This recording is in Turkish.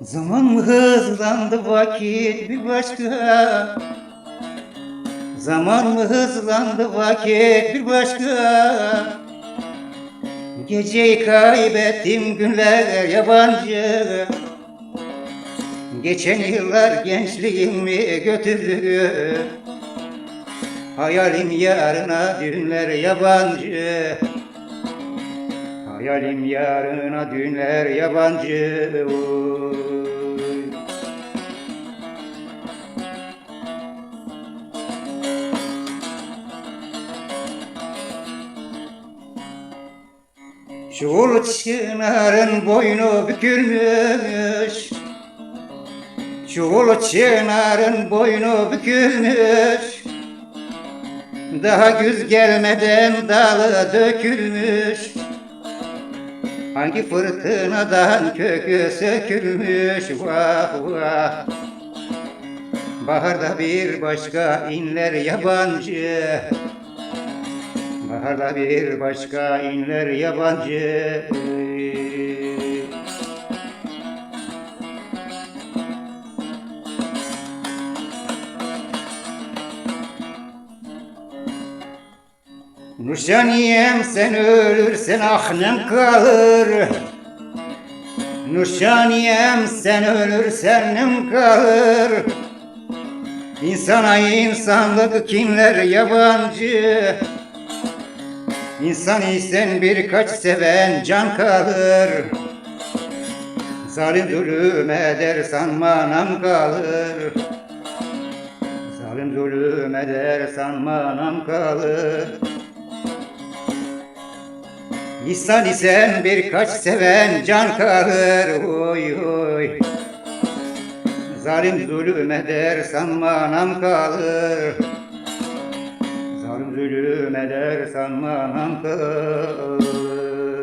Zaman mı hızlandı vakit bir başka? Zaman mı hızlandı vakit bir başka? Geceyi kaybettim günler yabancı. Geçen yıllar gençliğimi götürdü? Hayalim yarına dünler yabancı Hayalim yarına dünler yabancı Oy. Şu ulu çınarın boynu bükülmüş. Şu ulu çınarın boynu bükülmüş. Daha güz gelmeden dalı dökülmüş Hangi fırtınadan kökü sökülmüş? Vah vah. Baharda bir başka inler yabancı. Baharda bir başka inler yabancı Nurşaniyem sen ölürsen ahlım kalır. Nurşaniyem sen ölürsen nem kalır. İnsana insanlık kimler yabancı? İnsan isen birkaç seven can kalır. Zalim zulüm eder sanma nam kalır. Zalim zulüm eder sanma nam kalır İnsan isen birkaç seven can kalır Oy oy Zalim zulüm eder sanma nam kalır. Zalim zulüm eder sanma nam kalır